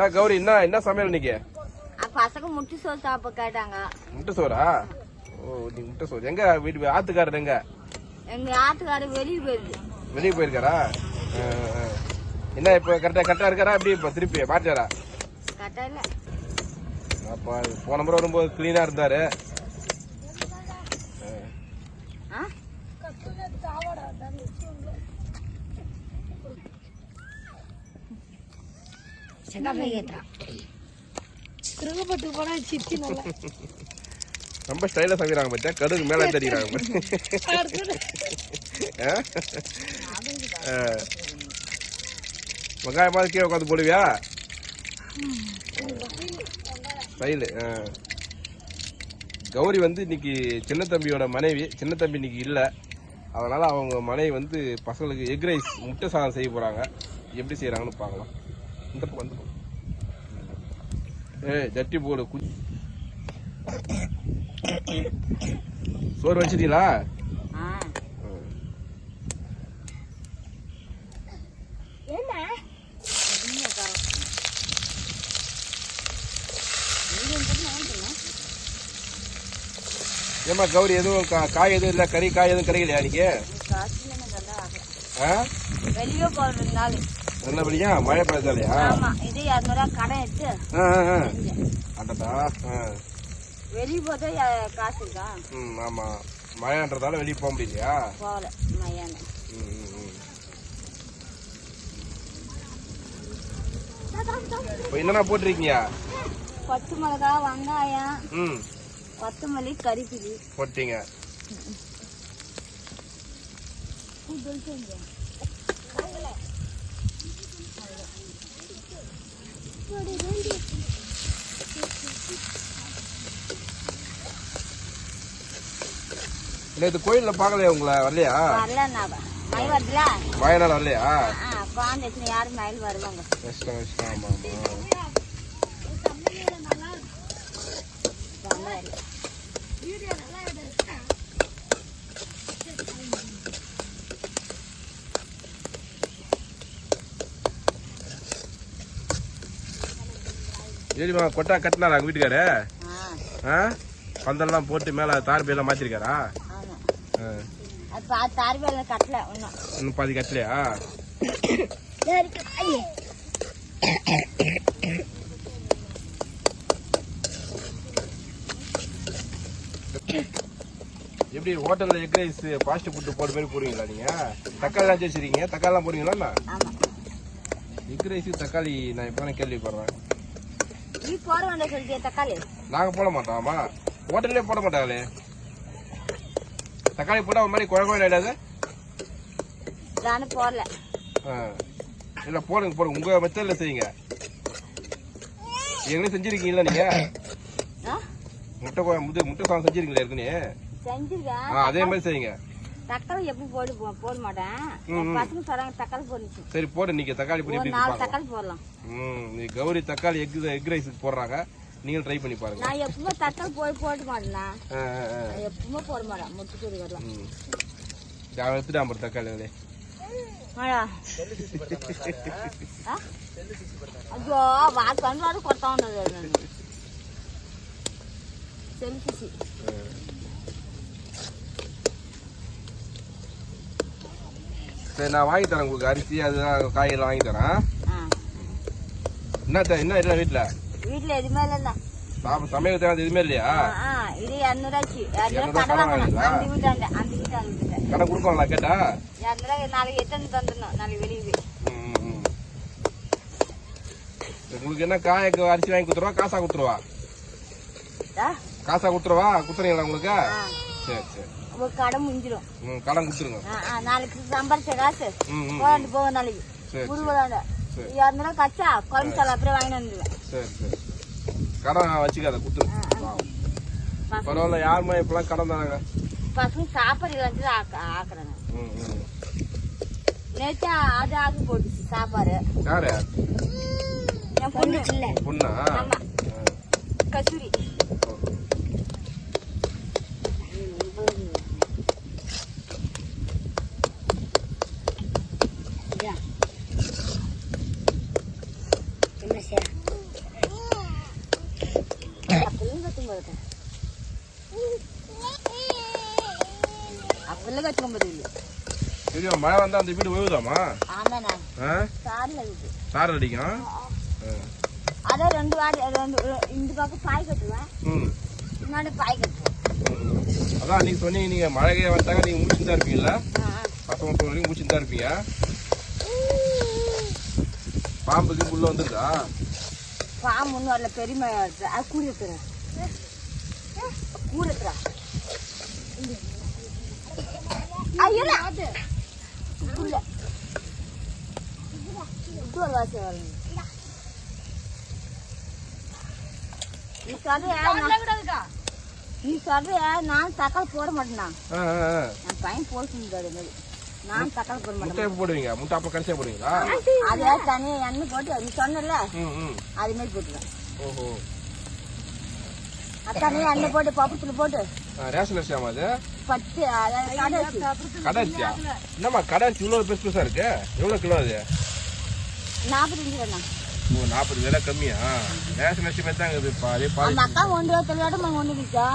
என்ன கௌரி என்ன என்ன சமையல் இன்னைக்கு? பசங்க முட்டி சோறு சாப்பிட கேட்டாங்க. முட்டை சோறா? ஓ நீ முட்டை சோறு. எங்க வீட்டு ஆத்துக்காரர் எங்க? எங்க ஆத்துக்காரு வெளியே போயிருக்கு வெளியே போயிருக்காரா. என்ன இப்ப கரெக்டா கரெக்டா இருக்காரா? எப்படி இப்ப திருப்பி மாட்டாரா கரெக்டா இல்ல. அப்ப போன முறை வரும்போது கிளீனா இருந்தாரு. திருகப்பட்டு போனா சித்தி நல்லா. ரொம்ப ஸ்டைலா சமைக்கிறாங்க பத்தியா? கடுகு மேல தெரியுறாங்க வெங்காயம் மாதிரி கீழே உட்காந்து போடுவியா? ஸ்டைலு கௌரி வந்து இன்னைக்கு சின்ன தம்பியோட மனைவி சின்ன தம்பி இன்னைக்கு இல்லை. அதனால அவங்க மனைவி வந்து பசங்களுக்கு எக் ரைஸ் முட்டை சாதம் செய்ய போறாங்க. எப்படி செய்யறாங்கன்னு பார்க்கலாம் இந்த பக்கம் பக்கம். ஏய் ஜட்டி போடு கு சோறு வச்சிட்டீங்களா. நீங்க? ஏமா கௌரி எதுவும் கா- காய் எதுவும் இல்லை கறி காய் எதுவும் கிடைக்கலையா. ஆ வெளியே போறது நாள் என்ன படியா மழை பெய்யலையா ஆமா இது இரநூறுவா கடன் எடுத்து வெளியே போதே காசு இருக்கா? ம் ஆமா. மழைன்றதால வெளியே போக முடியலையா? போகல மையான. ம், ம், ம். இப்போ என்னென்ன போட்டிருக்கீங்க? பச்சை மிளகா வெங்காயம் ம். கொத்தமல்லி கறிப்பிடி போட்டீங்க. நேற்று கோயிலில் பார்க்கலையா உங்களை? வரலையா? மழைனால வரலையா? யாரும் மயில் வருவாங்க கஷ்டம் கஷ்டம் ஆமா ஆமா வந்தாரு. சரிம்மா கொட்டா கட்டினாரா உங்க வீட்டுக்காரு? ஆ. பந்தல்லாம் போட்டு மேலே தார் பையெல்லாம் மாற்றிருக்காரா ஆமா. ஆ. அது பா தாரி வேலை கட்டல ஒன்றும் இன்னும் பாதி கட்டலையா? எப்படி ஹோட்டல்ல எக் ரைஸ் ஃபாஸ்ட் ஃபுட் போட்ட மாதிரி போடுவீங்களா நீங்க? தக்காளி எல்லாம் வச்சிருக்கீங்க. தக்காளி எல்லாம் போடுவீங்களா எக் ரைஸ் தக்காளி நான் இப்போ கேள்விப்படுறேன். நீ போட வேண்டாம் சொல்லிட்டியா தக்காளி. நாங்க போட மாட்டோம் ஆமா. ஹோட்டல்லே போட மாட்டாங்களே. தக்காளி போட்டா ஒரு மாதிரி குழம்பு ஆயிடாது? நானும் போடல. ஆ. இல்ல போடுங்க போடுங்க உங்க மெத்தட்ல செய்யுங்க. ஏற்கனவே செஞ்சிருக்கீங்களா நீங்க? முட்டை முட்டை முட்டை சாதம் செஞ்சிருக்கீங்களா ஏற்கனவே? செஞ்சிருக்கேன். ஆ அதே மாதிரி செய்யுங்க. தக்காளி எப்படி போடு போ- போட மாட்டேன் என் பசங்க சொல்றாங்க தக்காளி போடுச்சு சரி போடு நீங்க தக்காளி பொடி ஒரு எப்படி நாலு பார்க்கலாம் தக்காளி போடலாம் ம் நீ கௌரி தக்காளி எக் எக் ரைஸுக்கு போடுறாங்க நீங்களும் ட்ரை பண்ணி பாருங்க நான் எப்பவுமே தக்காளி போய் போட மாட்டேனா ஆ, ஆ, ஆ. நான் எப்பவுமே போட மாட்டேன் முட்டுக்கு வரலாம் ம் நான் எடுத்துட்டு அம்பர் தக்காளி அதிலே ஆயா ఆ? అయ్యో వాడు పని వాడు కొడతా ఉన్నది నన్ను சரி நான் வாங்கி தரேன் உங்களுக்கு அரிசி அதெல்லாம் காயெல்லாம் வாங்கி தரேன் என்ன என்ன இல்லை வீட்டில் வீட்டுல எதுவுமே இல்லைண்ணா சாப்பிட சமையல் தேவை எதுவுமே இல்லையா இது இரநூறாச்சு கடை கொடுப்பாங்களா கேட்டா நாளைக்கு எத்தனை தந்துடணும் நாளைக்கு வெளியே. உங்களுக்கு என்ன காயக்கு அரிசி வாங்கி கொடுத்துருவா காசா கொடுத்துருவா? காசா கொடுத்துருவா கொடுத்துறீங்களா உங்களுக்கு. சரி சரி ஒரு முடிஞ்சிடும் கடன் கொடுத்துருங்க ஆ, நாளைக்கு சம்பாரிச்ச காசு. ம் ம் போகாண்டு போக நாளைக்கு. முருகதாண்ட சரி. இரநூறுவா கச்சா. குழம்பு சாலை அப்படியே வாங்கிட்டு வந்துடுவேன் சரி சரி. கடன் வச்சுக்காத கொடுத்துருங்க பசங்க பரவாயில்ல யாருமா இப்பெல்லாம் கடன் தானாங்க பசங்க சாப்பாடு இல்லாட்டி ஆக்குறாங்க. நேற்று அது ஆக்கி போட்டுச்சு சாப்பாடு. யாரு? என் பொண்ணு. இல்ல பொண்ணா. கஸ்தூரி என்ன செய்ய தெரியுமா மழை வந்தா அந்த வீடு இருக்குது சாரல் அடிக்கும். அதான் ரெண்டு வாடி ரெண்டு இந்த பக்கம் பாய் கட்டுவேன். ம். முன்னாடி பாய் கட்டுவேன். அதான் நீங்க சொன்னீங்க நீங்க மழையே வந்தாங்க நீங்க முடிச்சுட்டு தான் ஆ. பசங்க சொல்ற வரைக்கும் முடிச்சுட்டு தான் இருப்பீங்க. பாம்புக்கு உள்ள வந்துருதா பாம்பு ஒன்றும் வரல பெரியமை வருது அது கூடி இருக்கிறேன் கூட இருக்கிறேன் ஐயோ உள்ள இது ஒரு வாசி வரணும் நீ சொல்ற நீ சொல்ற நான் தக்காளி போட மாட்டேனா. என் பையன் போட்டு மாதிரி. நான் தக்காளி போட முட்டை மாட்டேன் போடுவீங்க? முட்டை அப்போ கடைசியா போடுவீங்களா? அதே தனியா எண்ணெய் போட்டு நீ சொன்னல அது மாதிரி போட்டுருவேன். ஓஹோ. தனியா எண்ணெய் போட்டு பப்பத்தில் போட்டு. ரேஷன் அரிசியாமா அது? பத்து கடை அரிசியா என்னம்மா கடை அரிசி இவ்வளோ பெருசு பெருசா இருக்கு? எவ்வளோ கிலோ அது? நாற்பத்தஞ்சு வேணா ஓ நாற்பது விலை கம்மியா? அரிசி மாதிரி தான் இருக்குது பாதி பாதி அந்த அக்கா ஒன்று தொழிலாட்டம் ஒன்று நிற்கா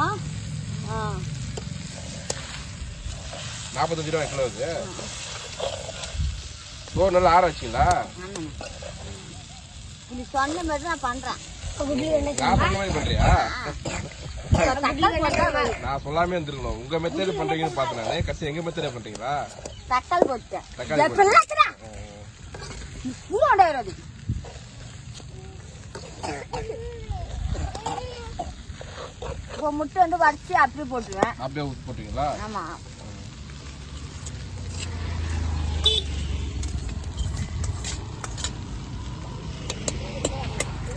ஆ. நாற்பத்தஞ்சு ரூபா கிலோ அது ஓ நல்லா ஆற வச்சிங்களா? நீ சொன்ன மாதிரி நான் பண்ணுறேன் நான் சொல்லாமே இருந்திருக்கணும். உங்க மெத்தேடு பண்றீங்கன்னு பார்த்தேன் நானு. கடைசி எங்க மெத்தேட பண்றீங்களா? தக்காளி தக்காளி எப்ப இல்லாச்சுடா நீ பூரா உடையாது இப்போ முட்டை வந்து வடிச்சு அப்படியே போட்டுருவேன் அப்படியே ஊத்தி போட்டீங்களா ஆமா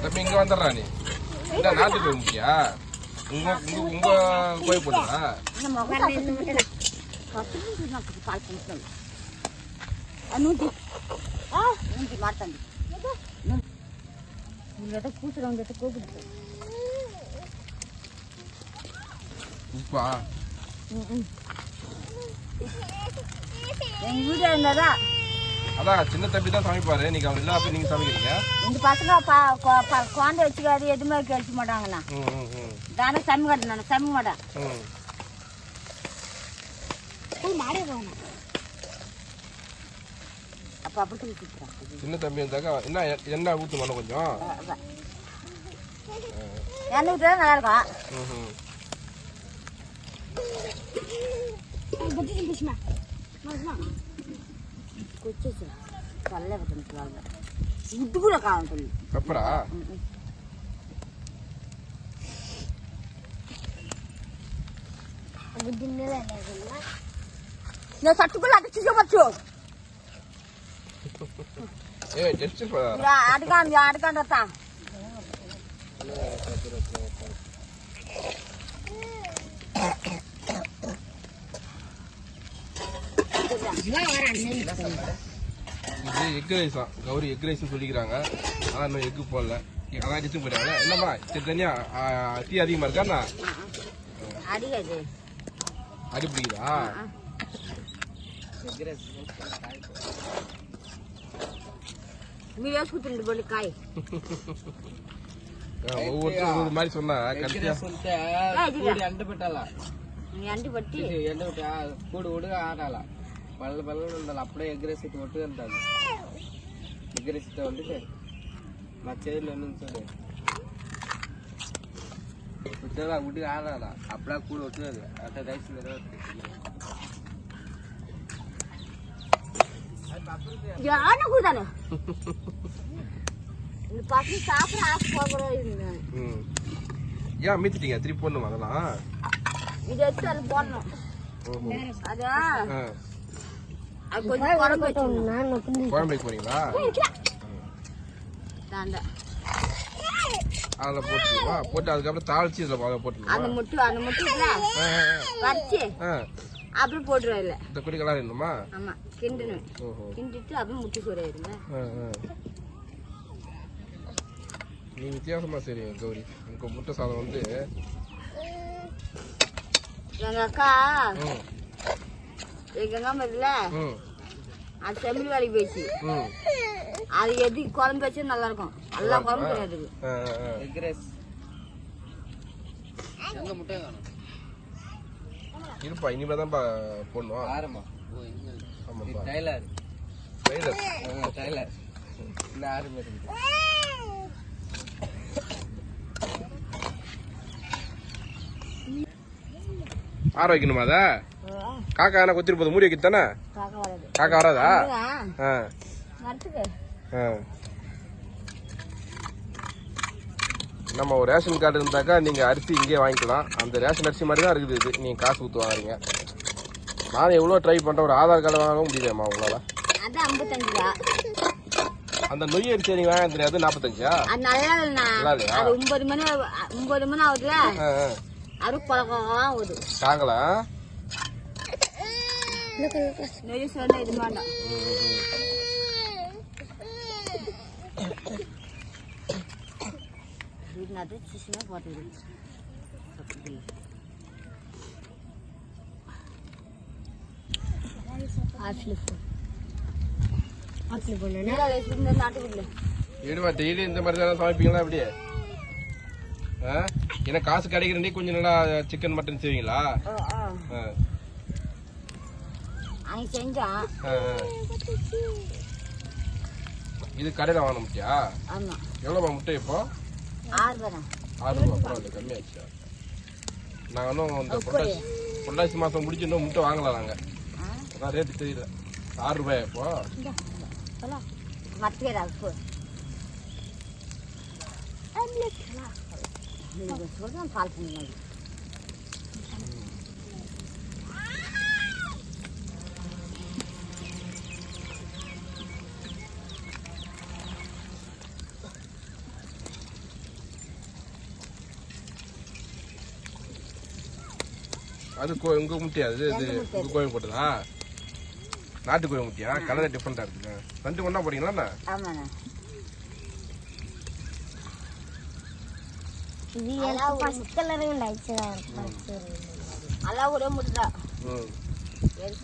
தம்பி இங்க வந்துடுறா நீ இந்த நாட்டு போய் முக்கியா உங்க உங்க உங்க கோயில் போட்டா இந்த ஆ நூற்றி மாட்டாங்க உங்கள்கிட்ட கூட்டுறவங்கிட்ட கூப்பிட்டு உப்பா எங்க வீட்டில் இருந்தாதா அதான் சின்ன தம்பி தான் சமைப்பாரு. நீங்க அவர் இல்லாம போய் நீங்க சமைக்கிறீங்க? இந்த பசங்க பா- கொ- ப- குழந்தை வச்சுக்காது எதுவுமே கழிச்சு மாட்டாங்கண்ணா. தானே சமி கட்டணும் நான் சமி மாட்டேன் ம் மாடே போகணும். அப்போ அப்படி சொல்லி கூப்பிட்றேன் சின்ன தம்பி இருந்தாக்கா என்ன என்ன ஊத்து மண்ணு கொஞ்சம்? எண்ணெய் விட்டு நல்லா இருக்கும். கொச்சு தள்ள வைக்கணும் இது கூட காணும் சொல்லி பெப்பரா புத்தி மேல நான் சட்டுக்குள்ள அடிச்சு பச்சு ஏ ஜஸ்ட் அடிக்கான் அடிக்கான்றதா இது எக் ரைஸ் தான். கௌரி எக் ரைஸ் சொல்லிக்கிறாங்க. ஆனா இன்னும் எக்கு போடல. அதான் அடிச்சு போயிட்டாங்க. என்னம்மா சரி தனியா ஆ, தீ அதிகமா இருக்காண்ணா அடி பிடிக்குதா வீடியோ சுத்திட்டு போல காய் ஒவ்வொருத்தரும் ஒவ்வொரு மாதிரி சொன்னா கடைசியா சொல்லிட்டு அண்டு பட்டாலா நீ அண்டு பட்டி எண்டு பட்டா கூடு கூடு ஆடாலா பல்ல பல்ல இருந்தாலும் அப்படியே எக்ரெசிட் ஒட்டு இருந்தாங்க எக்ரெசிட்ட வந்துட்டு சொல்லு சுத்தலா விட்டு ஆடாலா அப்படியே கூடு ஒட்டு யானை கூதானு இந்த பசங்க சாப்பிட ஆசை போகிறோம் ஏன் மீத்துட்டீங்க திருப்பி போடணுமா அதெல்லாம் இது எடுத்து அது போடணும் ஓஹோ அதா ஆ அது கொஞ்சம் குழம்பு வச்சுக்கணும் குழம்பு வைக்க போறீங்களா தாண்டா அதில் போட்டுருவா போட்டு அதுக்கப்புறம் தாளிச்சு இதில் அந்த போட்டுருவா முட்டை அந்த முட்டை வச்சு ஆ அப்புறம் போட்டுருவேன் இல்ல இந்த குறி கலர் வேணுமா? ஆமா கிண்டுவேன் கிண்டிட்டு அப்புறம் முட்டி சோறாயிருங்க நீ வித்தியாசமா சரி கௌரி. உங்க முட்டை சாதம் வந்து எங்க அக்கா எங்க அம்மா இல்ல அது தமிழ் வேலைக்கு போயிடுச்சு. அது எது குழம்பு வச்சு நல்லா இருக்கும் நல்லா குழம்பு கிடையாது. எங்க முட்டையும் காணும் இருப்பா இனிமே தான்ப்பா போடணும் ஆரம்பா ஆமாப்பா டைலர். டைலர். டைலர் பேர் இருக்கு. ஆற வைக்கணுமா அத? காக்கா என்ன கொத்திட்டு போகுது மூடி வைக்க தானே காக்க வராது. காக்கா வராதா ஆ. ஆ. நம்ம ஒரு ரேஷன் கார்டு இருந்தாக்கா நீங்க அரிசி இங்கேயே வாங்கிக்கலாம். அந்த ரேஷன் அரிசி மாதிரி தான் இருக்குது இது. நீங்க காசு ஊத்து வாங்குறீங்க. நான் எவ்வளோ ட்ரை பண்றேன். ஒரு ஆதார் கார்டு வாங்கவும் முடியலையம்மா உங்களால? அந்த நொய் அரிசி நீங்க வாங்க தெரியாது நாற்பத்தஞ்சா ஒன்பது மணி ஒன்பது மணி ஆகுதுல பழக்கம் ஆகுது. காங்களா நெய் சொன்னா இது வேண்டாம் இது நடு சின்ன போட்டுது நாட்டுக்குள்ள ஈடுவா டெய்லி இந்த மாதிரி தானே சமைப்பீங்களா அப்படியே ஆ ஏன்னா காசு கிடைக்கிறே கொஞ்சம் நல்லா சிக்கன் மட்டன் செய்வீங்களா அங்க செஞ்சான். இது கடையில் வாங்க முட்டியா ஆமா எவ்வளோமா முட்டை இப்போ ஆறு ரூபா பரவாயில்ல கம்மியாச்சு. நாங்கள் இன்னும் இந்த பொட்டாசி பொட்டாசி மாதம் முடிச்சு இன்னும் முட்டை வாங்கலாம் நாங்கள் அதான் ரேட்டு தெரியல. ஆறு ரூபாயா இப்போ சொல்றேன் கால் பண்ணி அது கோ உங்கள் முட்டையா? அது இது உங்கள் கோயம் போட்டதா? நாட்டு கோயம் முட்டையா? கலரே டிஃப்ரெண்ட்டாக இருக்குங்க ரெண்டு ஒன்றா நைச்சதா எல்லாம் ஒரே முட்டை ம். எது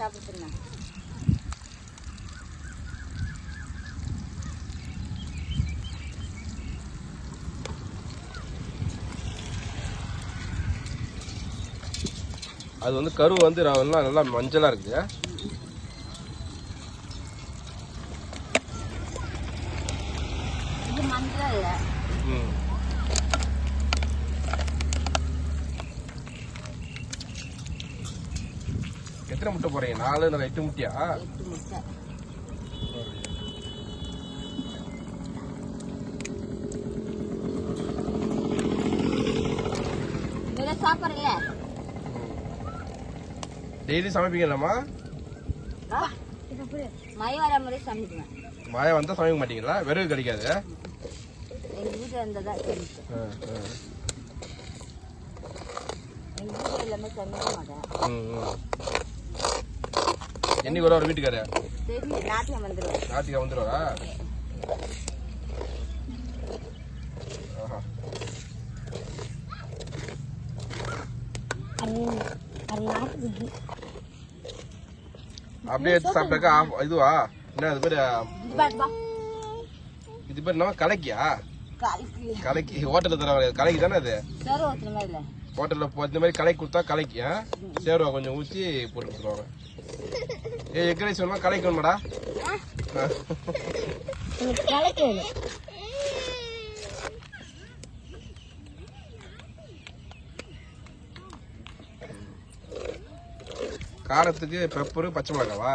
அது வந்து கரு வந்து நல்லா நல்லா மஞ்சளாக இருக்குது ம். எத்தனை முட்டை போறீங்க நாலு இல்லை எட்டு முட்டையா? சாப்பிட்றீங்க டெய்லி சமைப்பீங்களாம்மா? மழை வர மாதிரி சமைக்குவேன் மழை வந்தால் சமைக்க மாட்டீங்களா? விறகு கிடைக்காது? எங்கள் வீட்டில் ஆ, ஆ. எங்கள் வீட்டில் எல்லாமே சமைக்க மாட்டேன். ம், ம். என்னைக்கு ஒரு வீட்டுக்காரு? நாட்டுக்கு வந்துடுவாரா ஆஹா. அது அது நாட்டு புத்தி அப்படியே எடுத்து சாப்பிட்டாக்கா இதுவா? என்ன அது பேர்? இது பேர் என்ன கலக்கியா? கலக்கி. ஹோட்டலில் தர கலக்கி தானே அது? ஹோட்டலில் போ இந்த மாதிரி கலக்கி கொடுத்தா கலக்கி ஆ? சேருவா கொஞ்சம் ஊற்றி போட்டு கொடுத்துருவாங்க. ஏ எக் ரைஸ் வேணுமா? கலக்கி வேணுமாடா எனக்கு கலக்கு வேணும் காரத்துக்கு பெப்பரு பச்சை மிளகாவா?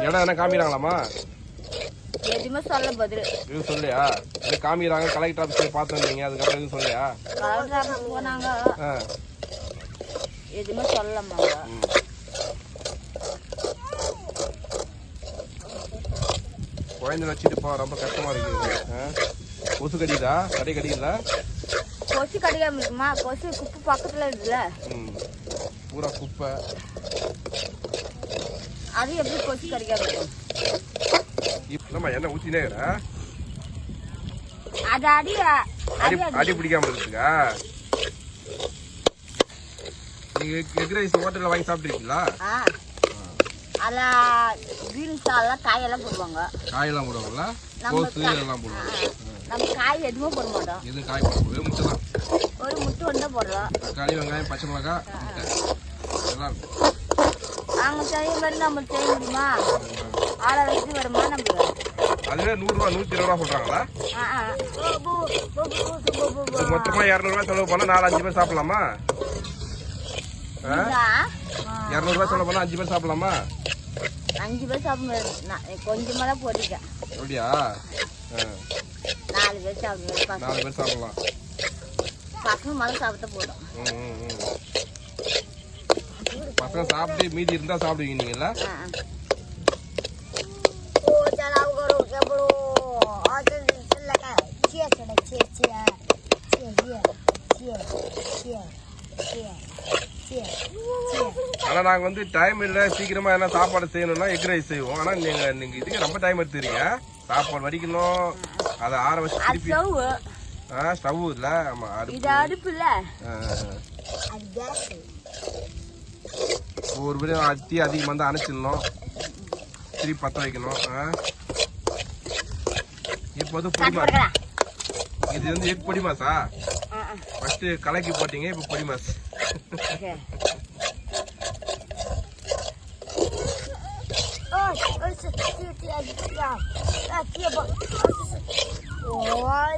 இடம் என்ன காமிக்கிறாங்களாமா எதுவுமே சொல்ல பதில். எதுவும் சொல்லையா இது காமிக்கிறாங்க கலெக்டர் ஆஃபீஸில் பார்த்து வந்தீங்க அதுக்கப்புறம் எதுவும் சொல்லையா கலர் போனாங்க. ஆ. எதுவுமே. குழந்தை வச்சுட்டு போ ரொம்ப கஷ்டமா இருக்குது? கொசு கடிக்குதா கடை கடிக்குதா கொசு கடிக்காம இருக்குமா? கொசு குப்பு பக்கத்துல இருக்குல்ல. ம். பூரா குப்பை. அது எப்படி கொசு கடிக்காம இருக்கும்? இப்ப என்ன ஊத்தினே இருக்கிற? அது அடி அடி பிடிக்காம இருக்குக்கா நீங்க எக் ரைஸ் ஹோட்டல்ல வாங்கி சாப்பிட்டுருக்கீங்களா? ஆ. அதில் பீன்ஸ் எல்லாம் காயெல்லாம் போடுவாங்க. காயெல்லாம் போடுவாங்களா? கோஸு எல்லாம் போடுவாங்க. நம்ம காய் எதுவுமே போட மாட்டோம். எதுவும் காய் போட வெறும் முட்டை தான். ஒரு முட்டை ஒன்று போடுறோம். தக்காளி வெங்காயம் பச்சை மிளகா முட்டை. இதெல்லாம் இருக்கும். செய்ய மாதிரி நம்ம செய்ய முடியுமா? ஆளை வச்சு வருமா நம்ம? அதுவே நூறுரூவா நூற்றி இருபது ரூபா சொல்கிறாங்களா. மொத்தமாக இரநூறுவா செலவு பண்ணால் நாலு அஞ்சு பேர் சாப்பிடலாமா? இரநூறுவா செலவு பண்ணால் அஞ்சு பேர் சாப்பிடலாமா? அஞ்சு பேர் சாப்பிட முடியாது. நான் கொஞ்சமாக தான் போட்டிருக்கேன். அப்படியா? நாலு பேர் சாப்பிட முடியாது நாலு பேர் சாப்பிடலாம். பசங்க மழை சாப்பிட்டா போதும். ம், ம், ம். பசங்க சாப்பிட்டு மீதி இருந்தால் சாப்பிடுவீங்க நீங்களா ஆனால் நாங்கள் வந்து டைம் இல்லை சீக்கிரமாக என்ன சாப்பாடு செய்யணும்னா எக் ரைஸ் செய்வோம். ஆனால் நீங்கள் நீங்கள் இதுக்கு ரொம்ப டைம் எடுத்துக்கிறீங்க. சாப்பாடு வடிக்கணும். அதை ஆற வச்சு திருப்பி ஆ ஸ்டவ் இல்லை. ஆமாம் அடுப்பு. இது அடுப்பு இல்ல. ஒவ்வொரு பேரும் அத்தி அதிகமாக வந்து அணைச்சிடணும். திருப்பி பற்ற வைக்கணும். ஆ. இப்போ வந்து பொடி மாஸ். கொடுக்கலாம் இது வந்து எக் பொடி மாஸா? ஆ ஆ. ஃபர்ஸ்ட் கலக்கி போட்டீங்க இப்போ பொடி cheers, cheers, cheers. Ah, cheers, but- Oh.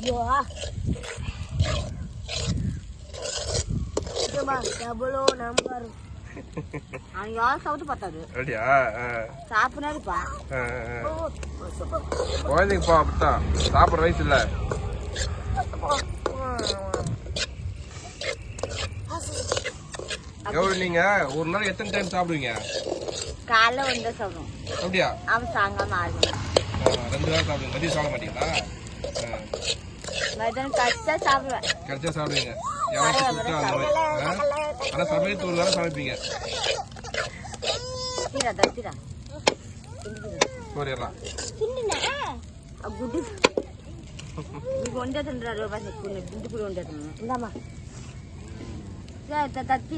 Yeah. Coba, double number. அவன் யாரும் சாப்பிட்டு பார்த்தாரு அப்படியா super. குழந்தைங்கப்பா அப்படித்தான் சாப்பிட்ற வயசு இல்லை எவ்வளோ நீங்கள் ஒரு நாள் எத்தனை டைம் சாப்பிடுவீங்க காலைல வந்து சாப்பிடுவோம் அப்படியா அவன் சாயங்காலம் ஆறு மணி ஆ, ரெண்டு நாள் சாப்பிடுங்க மதியம் சாப்பிட மாட்டீங்களா ஆ, மதியானம் கழிச்சா சாப்பிடுவேன் கிடைச்சா சாப்பிடுவீங்க யாராச்சும் கொடுத்தா அந்த மாதிரி ஆ? ஆனால் சமையல் ஒரு வேலை சமைப்பீங்க தீரா தீரா சோறு எல்லாம் గుడ్డు నీకు వండేతుంటారు గుడ్డు కూడా వండేతున్నాను Indama. తత్తి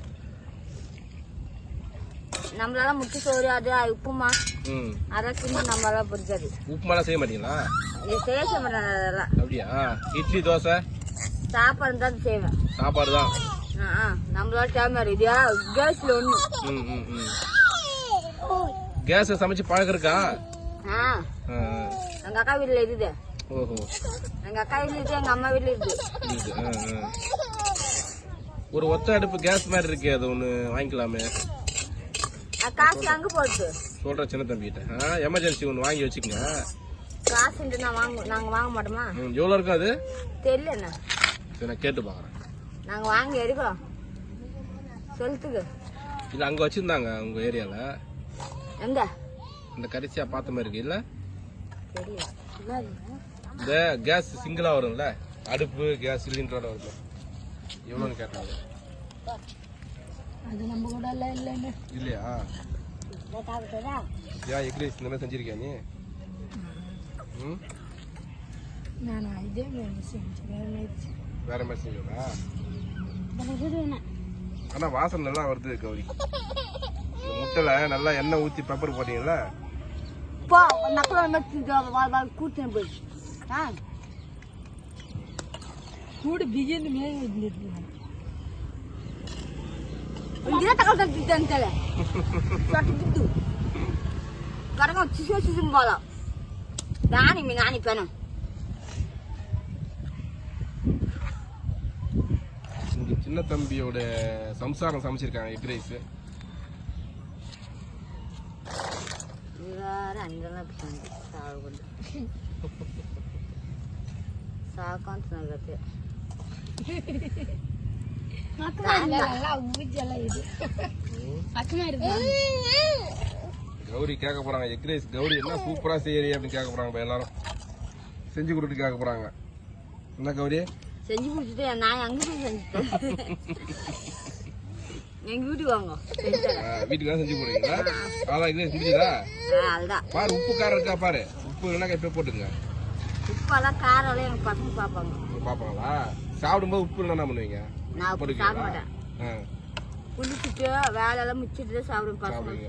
நம்மளால முட்டை சோறு அது உப்புமா ம். அதெல்லாம் தின்னு நம்மளால பிடிக்காது உப்புமாலாம் செய்ய மாட்டீங்களா? இது செய்ய மாட்டேன் அதெல்லாம். அப்படியா? இட்லி தோசை? சாப்பாடு தான் செய்வேன். சாப்பாடு தான்? நம்மளால டைம் இதியா கேஸ்ல ஒண்ணு. ம் ம் ம். கேஸை சமைச்சு பழக்கம் இருக்கா. எங்க அக்கா வீட்டுல இருக்குது. ஓஹோ. எங்க அக்கா வீட்டுல இருக்குது எங்க அம்மா வீட்டுல இருக்கு. ஒரு ஒத்த அடுப்பு கேஸ் மாதிரி இருக்கே அது ஒன்று வாங்கிக்கலாமே. காசு அங்க போடுது சொல்ற சின்ன தம்பிகிட்ட. ஆ எமர்ஜென்சி ஒன்று வாங்கி வச்சுக்கோங்க. காசு நான் வாங்க நாங்க வாங்க மாட்டோமா? எவ்வளோ இருக்கும் அது? தெரியல என்ன? சரி நான் கேட்டு பார்க்குறேன் நாங்க வாங்கி எடுக்கிறோம் சொல்லுத்துக்கு இல்லை அங்கே வச்சுருந்தாங்க உங்கள் ஏரியாவில் எங்க? இந்த கடைசியாக பார்த்த மாதிரி இருக்கு. இல்லை? தெரியல. இந்த கேஸ் சிங்கிளாக வரும்ல? அடுப்பு கேஸ் சிலிண்டரோட வரும் எவ்வளோன்னு கேட்டாங்க. அது நம்ம கூட எல்லாம் இல்லைன்னு. இல்லையா? ஏன் எக் ரைஸ் இந்த மாதிரி செஞ்சிருக்கியா நீ? ம்? நான் இதே மாதிரி செஞ்சேன் வேற மாதிரி எனக்கு இது வேணாம் ஆனால் வாசனை நல்லா வருது கௌரி. இந்த முட்டையில் நல்லா எண்ணெய் ஊற்றி பெப்பர் போட்டீங்கல்ல? போ நக்கல வந்து கூட்டின்னு போய். ஆ? கூடு பிஜிந்து மேலே Intinya takal dan ya. Suatu itu. Karena kau jisnya susun balap. Nani minani bana. சின்ன தம்பியோட சம்சாரம் சமைச்சிருக்காங்க எக் ரைஸ் சாக்கான்னு சொன்னாங்க கௌரி கேட்க போறாங்க எக் ரைஸ் கௌரி என்ன சூப்பரா செய்யறீ அப்படின்னு கேட்க போறாங்க இப்ப எல்லாரும். செஞ்சு கொடுத்து கேட்க போறாங்க. என்ன கௌரி? செஞ்சு கொடுத்துட்டு நான் அங்கே போய் செஞ்சுட்டேன். எங்க வீட்டுக்கு வாங்க. வீட்டுக்கு தான் செஞ்சு போடுறீங்களா அதான் எக் ரைஸ் முடிஞ்சதா பாரு உப்பு காரம் இருக்கா பாரு. உப்பு வேணா இப்ப போட்டுங்க. உப்பெல்லாம் காரெல்லாம் எங்க பசங்க பார்ப்பாங்க உங்க பாப்பாங்களா? சாப்பிடும்போது உப்பு என்ன பண்ணுவீங்க? நான் சாப்பிட மாட்டேன் ஆ. குளிச்சுட்டு வேலையெல்லாம் முடிச்சுட்டு தான் சாப்பிடுவேன் பசங்க.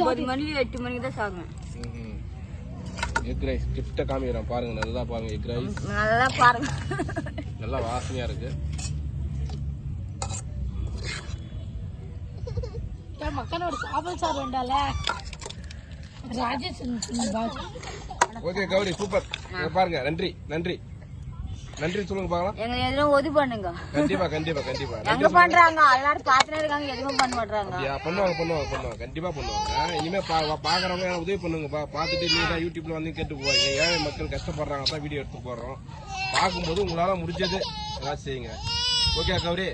ஒன்பது மணிக்கு எட்டு மணிக்கு தான் சாப்பிடுவேன். எக் ரைஸ் கிட்ட காமிக்கிறேன். பாருங்க நல்லா பாருங்க எக் ரைஸ். நல்லா பாருங்க. நல்லா வாசனையா இருக்கு. மக்களோட சாப்பாடு சார் வேண்டால ராஜேஷ் ஓகே கௌரி சூப்பர். பாருங்க நன்றி நன்றி. நன்றி சொல்லுங்க பார்க்கலாம். எங்களை எதுவும் உதவி பண்ணுங்க. கண்டிப்பா கண்டிப்பா கண்டிப்பா. எங்க பண்றாங்க? எல்லாரும் பாத்துனே இருக்காங்க எதுவும் பண்ண மாட்டாங்க பண்ணுவாங்க பண்ணுவாங்க பண்ணுவாங்க. கண்டிப்பா பண்ணுவாங்க. இனிமே பாக்குறவங்க எனக்கு உதவி பண்ணுங்க பா. பார்த்துட்டு நீங்க தான் யூடியூப்ல வந்து கேட்டு போவாங்க ஏழை மக்கள் கஷ்டப்படுறாங்க தான் வீடியோ எடுத்து போடுறோம். பார்க்கும்போது உங்களால முடிஞ்சது ஏதாச்சும் செய்யுங்க. ஓகே கௌரி?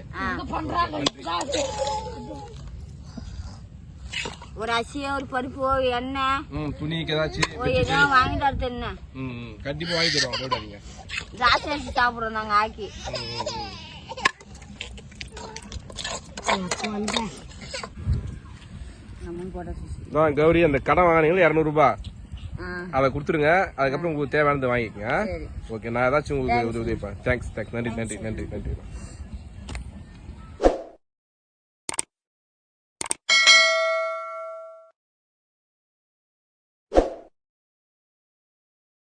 ஒரு அரிசியோ ஒரு பருப்போ எண்ணெய் துணிக்கு ஏதாச்சும் ஒரு ஏதோ வாங்கிட்டு வரது என்ன? கண்டிப்பா வாங்கி தருவாங்க போயிடாதீங்க ராசி அரிசி சாப்பிடுறோம் நாங்க ஆக்கி. கௌரி அந்த கடன் வாங்கினீங்களா இரநூறுபா. அதை கொடுத்துருங்க. அதுக்கப்புறம் உங்களுக்கு தேவையானது வாங்கிக்கோங்க. ஓகே நான் ஏதாச்சும் உங்களுக்கு உதவி தேங்க்ஸ் தேங்க்ஸ் நன்றி நன்றி நன்றி நன்றி.